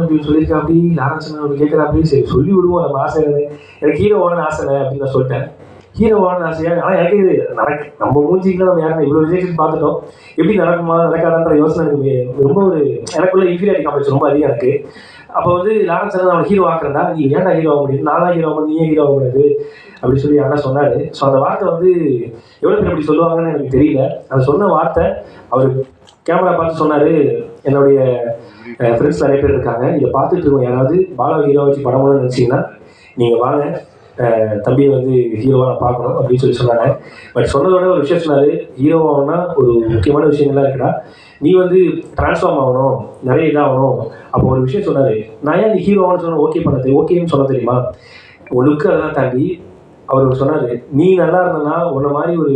அப்படின்னு சொல்லியிருக்கா அப்படி லாரன்ஸ் அப்படி கேட்குறா அப்படி சரி சொல்லி விடுவோம் நம்ம ஆசை எனக்கு ஹீரோ ஆசை அப்படின்னு நான் சொல்லிட்டேன். ஹீரோ ஆகணும்னு ஆசையாக ஆனால் எனக்கு இது நடக்கு நம்ம மூஞ்சிக்கு நம்ம யாரும் இவ்வளோ ரிஜெக்ஷன் பார்த்துட்டோம். எப்படி நடக்குமா நடக்காதான்ற யோசனை எனக்கு ரொம்ப ஒரு எனக்குள்ள இன்ஃபீரியாரிட்டி காம்ப்ளெக்ஸ் ரொம்ப அதிகம் எனக்கு. அப்போ வந்து லாரன்ஸ் அண்ணன் அவன் ஹீரோ ஆக்குறதா நீ ஏன்டா ஹீரோ ஆக முடியும் நான் ஹீரோ ஆக நீ ஏன் ஹீரோ ஆகக்கூடாது அப்படி சொல்லி அண்ணா சொன்னார். ஸோ அந்த வார்த்தை வந்து எவ்வளோ பேர் அப்படி சொல்லுவாங்கன்னு எனக்கு தெரியல. அந்த சொன்ன வார்த்தை அவர் கேமரா பார்த்து சொன்னார் என்னுடைய ஃப்ரெண்ட்ஸ் நிறைய பேர் இருக்காங்க. இதை பார்த்துட்டு இருக்கோம். யாராவது பாலா ஹீரோ வச்சு படம் பண்ணணும்னு நினச்சிங்கன்னா நீங்கள் வாங்க. தம்பியை வந்து ஹீரோவாக நான் பார்க்கணும் அப்படின்னு சொல்லி சொன்னாங்க. பட் சொன்னதோட ஒரு விஷயம் சொன்னார். ஹீரோவாகனா ஒரு முக்கியமான விஷயங்கள்லாம் இருக்குடா. நீ வந்து ட்ரான்ஸ்ஃபார்ம் ஆகணும். நிறைய இதாகணும். அப்போ ஒரு விஷயம் சொன்னார். நான் ஏன் நீ ஹீரோவானு சொன்ன ஓகே பண்ணது. ஓகேன்னு சொன்ன தெரியுமா? ஒழுக்கு அதெல்லாம் தாண்டி அவர் சொன்னார். நீ நல்லா இருந்தனா உன்ன மாதிரி ஒரு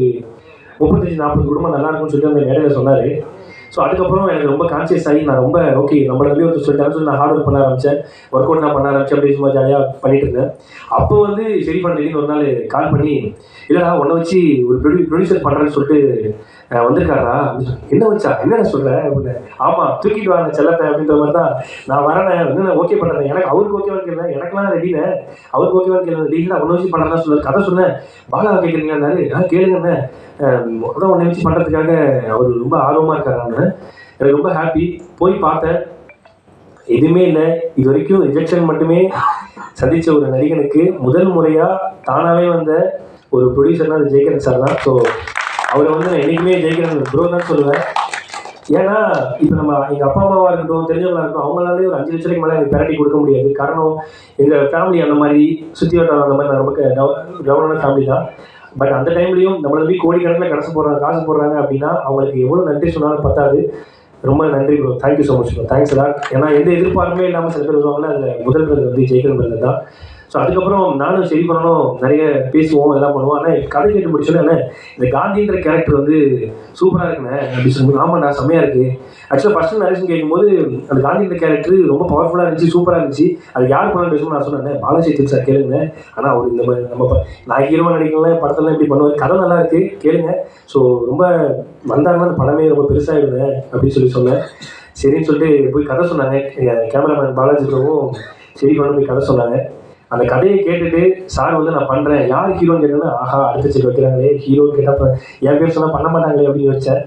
முப்பத்தஞ்சு நாற்பது குடும்பம் நல்லா இருக்கும்னு சொல்லி அந்த மேடையில் சொன்னார். ஸோ அதுக்கப்புறம் எனக்கு ரொம்ப கான்சியஸ் ஆகி நான் ரொம்ப ஓகே நம்மளை நம்பி ஒருத்தர் சொல்லிட்டான்னு சொல்லி நான் ஹார்ட் ஒர்க் பண்ண ஆரம்பித்தேன் ஒர்க் அவுட் நான் பண்ண ஆரம்பிச்சேன் அப்படியே சும்மா ஜாலியாக பண்ணிட்டு இருந்தேன். அப்போ வந்து சரி பண்ணி ஒரு நாள் கால் பண்ணி இல்லைடா உன்னை வச்சு ஒரு ப்ரொடியூ ப்ரொடியூசர் பண்ணுறேன்னு சொல்லிட்டு வந்திருக்காரா என்ன வச்சா? என்ன சொல்கிறேன் அப்படின்னு. ஆமாம் தூக்கிட்டு வாங்க செல்லத்தை அப்படின்ற மாதிரி தான் நான் வரேன். வந்து நான் ஓகே பண்ணுறேன் எனக்கு அவருக்கு ஓகே கேட்குறேன் எனக்கெல்லாம் ரெடினே அவருக்கு ஓகே கேட்குறேன் டீலில் ஒன்று வச்சு பண்ணுறதா சொல்லுவார் கதை சொன்னேன். பாலா கேட்குறீங்களா நான் கேளுங்கண்ணே. அஹ், அதான் உன்னை வச்சு பண்ணுறதுக்காக அவர் ரொம்ப ஆர்வமாக இருக்காரு எனக்கு ரொம்ப ஹாப்பி போய் பார்த்தேன் எதுவுமே இல்லை. இது வரைக்கும் ரிஜெக்ஷன் மட்டுமே சந்தித்த ஒரு நடிகனுக்கு முதல் முறையாக தானாகவே வந்த ஒரு ப்ரொடியூசர்னா அது ஜெயகரன் சார் தான். ஸோ அவரை வந்து நான் என்றைக்குமே ஜெயகரன் ப்ரோ தான் சொல்லுவேன். ஏன்னா இப்போ நம்ம எங்கள் அப்பா அம்மாவாக இருக்கட்டும் தெரிஞ்சவங்களாக இருக்கட்டும் அவங்களாலே ஒரு அஞ்சு லட்ச மேலே எனக்கு பெரட்டி கொடுக்க முடியாது. காரணம் எங்கள் ஃபேமிலி அந்த மாதிரி சுற்றி வட்டம் அந்த மாதிரி நான் ரொம்ப டவுனான ஃபேமிலி தான். பட் அந்த டைம்லையும் நம்மளை நம்பி கோடிக்கணக்கில் காசு போடுறாங்க காசு போடுறாங்க அப்படின்னா அவங்களுக்கு எவ்வளோ நன்றி சொன்னாலும் பத்தாது. ரொம்ப நன்றி bro thank you so much bro thanks sir ஏன்னா எந்த எதிர்பார்ப்புமே இல்லாமல் சில பேர் வருவாங்கன்னா அதில் முதல் பிறகு வந்து ஜெயிக்கிற பிறகு தான். ஸோ அதுக்கப்புறம் நானும் சரி பண்ணணும் நிறைய பேசுவோம் எல்லாம் பண்ணுவோம். ஆனால் கதை கேட்டு முடிச்சோன்னே அண்ணே, இந்த காந்தின்ற கேரக்டர் வந்து சூப்பராக இருக்குண்ணே அப்படி சொல்லும்போது ஆமாண்டா செம்மையாக இருக்குது ஆக்சுவலாக ஃபஸ்ட்டு நரேஷன் கேட்கும்போது அந்த காந்தின்ற கேரக்டர் ரொம்ப பவர்ஃபுல்லாக இருந்துச்சு சூப்பராக இருந்துச்சு. அது யார் பண்ண பேசணும்னு நான் சொன்னேன் பாலாஜி சார் கேளுங்க. ஆனால் அவர் இந்த மாதிரி நம்ம நான் ஹீரோ நடிக்கலாம் படத்தெல்லாம் எப்படி பண்ணுவார்? கதை நல்லா இருக்குது கேளுங்க. ஸோ ரொம்ப வந்தாங்கன்னா அந்த படமே ரொம்ப பெருசாக இருந்தேன் அப்படின்னு சொல்லி சொன்னேன். சரின்னு சொல்லிட்டு போய் கதை சொன்னாங்க. கேமராமேன் பாலாஜிக்கும் சரி பண்ண போய் கதை சொன்னாங்க. அந்த கதையை கேட்டுட்டு சார் வந்து நான் பண்ணுறேன் யார் ஹீரோன்னு கேட்டாங்கன்னா ஆஹா அடுத்த செக் வைக்கிறாங்களே ஹீரோ கேட்டால் என் பேர் சொன்னால் பண்ண மாட்டாங்களே அப்படின்னு வச்சேன்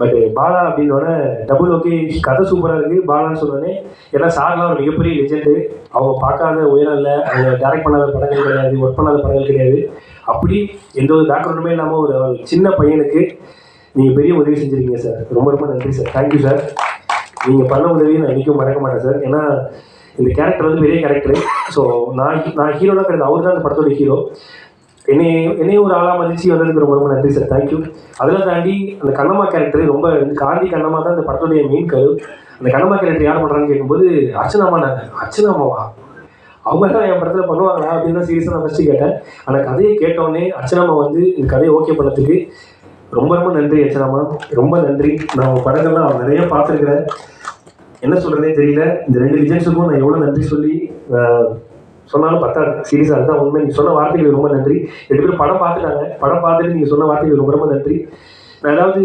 பட் பாலா அப்படின்னோடனே டபுள் ஓகே கதை சூப்பராக இருக்குது பாலான்னு சொன்னோடனே ஏன்னா சார்லாம் ஒரு மிகப்பெரிய லெஜெண்டு அவங்க பார்க்காத உயரம் இல்லை அவங்க டேரக்ட் பண்ணாத படங்கள் கிடையாது ஒர்க் பண்ணாத படங்கள் கிடையாது. அப்படி எந்த ஒரு பேக்ரவுண்டுமே இல்லாமல் ஒரு ஒரு சின்ன பையனுக்கு நீங்கள் பெரிய உதவி செஞ்சுருக்கீங்க சார். ரொம்ப ரொம்ப நன்றி சார். Thank you sir. நீங்கள் பண்ண உதவியை நான் என்றைக்கும் மறக்க மாட்டேன் சார். ஏன்னா இந்த கேரக்டர் வந்து பெரிய கேரக்டர் ஸோ நான் நான் ஹீரோலாம் கிடையாது. அவர் தான் அந்த படத்தோட ஹீரோ என்னை என்னைய ஒரு ஆளாக மதிச்சு வந்ததுக்கு ரொம்ப ரொம்ப நன்றி சார் தேங்க்யூ அதெல்லாம் தாண்டி அந்த கண்ணம்மா கேரக்டர் ரொம்ப காந்தி கண்ணம்மா தான் அந்த படத்துடைய மெயின் கரு. அந்த கண்ணம்மா கேரக்டர் யார் பண்ணுறான்னு கேட்கும்போது அர்ச்சனாமா நான். அர்ச்சனாமாவா அவங்க தான் என் படத்தில் பண்ணுவாங்களா அப்படின்னு தான் சீரியஸாக நான் ஃபஸ்ட்டு கேட்டேன். ஆனால் கதையை கேட்டோடனே அர்ச்சனாமா வந்து இந்த கதையை ஓகே பண்ணதுக்கு ரொம்ப ரொம்ப நன்றி அர்ச்சனாமா ரொம்ப நன்றி. நான் உங்கள் படங்கள்லாம் நிறைய பார்த்துருக்குறேன். என்ன சொல்கிறதே தெரியல. இந்த ரெண்டு லிஜெண்ட்ஸுக்கும் நான் எவ்வளோ நன்றி சொல்லி சொன்னாலும் பத்தாது. சீரியஸாக அதுதான் உண்மை. நீங்கள் சொன்ன வார்த்தைகளுக்கு ரொம்ப நன்றி. ரெண்டு பேரும் படம் பார்த்துட்டாங்க. படம் பார்த்துட்டு நீங்கள் சொன்ன வார்த்தைகளுக்கு ரொம்ப ரொம்ப நன்றி. நான் ஏதாவது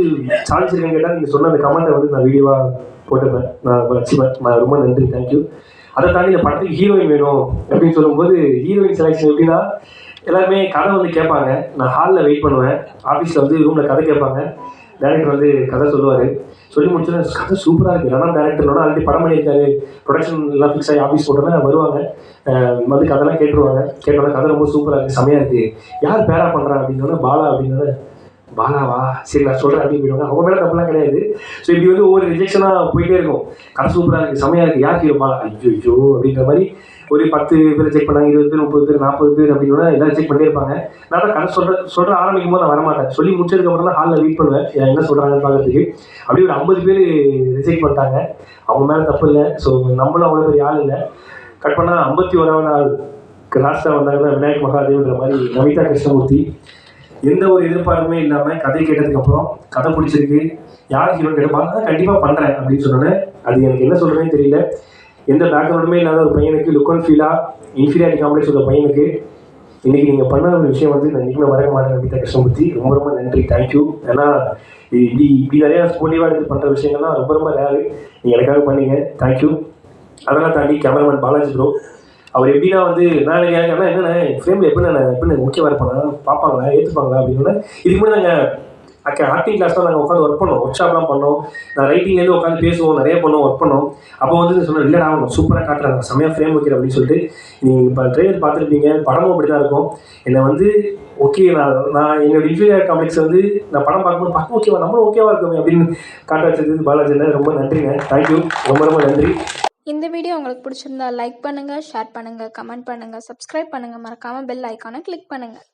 சாதிச்சிருக்கேன் கேட்டால் நீங்கள் சொன்ன அந்த கமெண்ட்டை வந்து நான் வீடியோவாக போட்டுப்பேன். நான் வச்சுப்பேன். நான் ரொம்ப நன்றி. தேங்க்யூ அதை தாண்டி இந்த படத்துக்கு ஹீரோயின் வேணும் அப்படின்னு சொல்லும்போது ஹீரோயின் செலெக்ஷன் எப்படின்னா எல்லாருமே கதை வந்து கேட்பாங்க. நான் ஹாலில் வெயிட் பண்ணுவேன். ஆஃபீஸில் வந்து ரூமில் கதை கேட்பாங்க. டேரக்டர் வந்து கதை சொல்லுவார். சொல்லி முடிச்சோன்னே கதை சூப்பராக இருக்குது ஆனால் டேரக்டரோட ஆல்ரெடி படம் பண்ணியிருக்காரு. ப்ரொடக்ஷன் எல்லாம் ஃபிக்ஸ் ஆகி ஆஃபீஸ் போட்டோன்னா வருவாங்க. வந்து கதைலாம் கேட்டுருவாங்க. கேட்டோன்னா கதை ரொம்ப சூப்பராக இருக்குது செமையாக இருக்குது யார் பேரா பண்ணுறா அப்படின்னோடனே பாலா அப்படின்னோடனே பாலாவா சரி நான் சொல்கிறேன் அப்படின்னு போயிடுவாங்க அவங்க மேலே தப்புலாம் கிடையாது. ஸோ இப்படி வந்து ஒவ்வொரு ரிஜெக்ஷனாக போயிட்டே இருக்கும். கதை சூப்பராக இருக்குது செமையாக இருக்குது யார் ஹீரோ பாலா? ஐயோ ஐயோ அப்படின்ற மாதிரி ஒரு பத்து பேர் செக் பண்ணாங்க இருபது பேர் முப்பது பேர் நாற்பது பேர் அப்படின்னா எல்லாம் செக் பண்ணிட்டே இருப்பாங்க நான் தான் கதை சொல்கிற சொல்கிற ஆரம்பிக்கும் போது நான் வரமாட்டேன். சொல்லி முடிச்சதுக்கப்புறம் தான் ஹாலில் வெயிட் பண்ணுவேன். ஏன் என்ன சொல்கிறாங்கன்னு பார்க்கறதுக்கு. அப்படியே ஒரு ஐம்பது பேர் ரிஜெக்ட் பண்ணிட்டாங்க. அவங்க மேலே தப்பு இல்லை. ஸோ நம்மளும் அவ்வளோ பெரிய ஆள் இல்லை. கட் பண்ணால் ஐம்பத்தி ஓராவது நாள் லாஸ்ட்டாக வந்தாங்கன்னா விநாயக் மகாதேவ்ன்ற மாதிரி நமிதா கிருஷ்ணமூர்த்தி. எந்த ஒரு எதிர்பார்ப்புமே இல்லாமல் கதை கேட்டதுக்கப்புறம் கதை பிடிச்சிருக்கு. யார் ஹீரோ கேட்பாங்க கண்டிப்பாக பண்ணுறேன் அப்படின்னு சொன்னோன்னே அது எனக்கு என்ன சொல்கிறேன்னு தெரியல. எந்த பேக்ரவுண்டுமே இல்லாத ஒரு பையனுக்கு லுக் அண்ட் ஃபீலாக இன்ஃபீரியாரிட்டி காம்ப்ளெக்ஸ் உள்ள பையனுக்கு இன்னைக்கு நீங்கள் பண்ண ஒரு விஷயம் வந்து நான் இனிமேல் வரைய மாட்டேன் அப்படி கிருஷ்ணமூர்த்தி. ரொம்ப ரொம்ப நன்றி. தேங்க்யூ ஏன்னா இப்படி இப்படி நிறையா ஸ்போர்ட்டிவாக எடுத்து பண்ணுற விஷயங்கள்லாம் ரொம்ப ரொம்ப ரேரு நீங்கள் எனக்காக பண்ணீங்க. தேங்க்யூ அதெல்லாம் தாண்டி கேமராமேன் பாலாஜி ப்ரோ அவர் எப்படின்னா வந்து நான் எனக்கு அண்ணா என்னண்ணே ஃப்ரேமில் எப்படி நான் எப்படி முக்கியமாக இருப்பாங்க பார்ப்பாங்களா? ஏற்றுப்பாங்களா அப்படின்னு இதுக்கு முன்னாடி நாங்கள் ஆக்டிங் கிளாஸ்லாம் நாங்கள் உட்காந்து ஒர்க் பண்ணோம். ஒர்க் ஷாப்லாம் பண்ணோம். நான் ரைட்டிங்லேருந்து உட்காந்து பேசுவோம். நிறைய பண்ணோம் ஒர்க் பண்ணோம். அப்போ வந்து சொன்னேன் இல்லைடா அவங்க சூப்பராக காட்டுறாங்க. செம்மையாக ஃப்ரேம் வைக்கிறேன் அப்படின்னு சொல்லிட்டு நீங்கள் இப்போ ட்ரெயிலர் பார்த்துருப்பீங்க. படமும் அப்படி தான் இருக்கும். என்னை வந்து ஓகே நான் நான் என்னோட இன்ஃபீரியர் காம்ப்ளெக்ஸ் வந்து நான் படம் பார்க்கும்போது பார்க்க ஓகேவா நம்மளும் ஓகேவா இருக்குமே அப்படின்னு காட்ட வச்சது பாலாஜியில் ரொம்ப நன்றிங்க. தேங்க்யூ ரொம்ப ரொம்ப நன்றி. இந்த வீடியோ உங்களுக்கு பிடிச்சிருந்தா லைக் பண்ணுங்கள் ஷேர் பண்ணுங்கள் கமெண்ட் பண்ணுங்கள் சப்ஸ்கிரைப் பண்ணுங்கள் மறக்காமல் பெல் ஐக்கானை கிளிக் பண்ணுங்கள்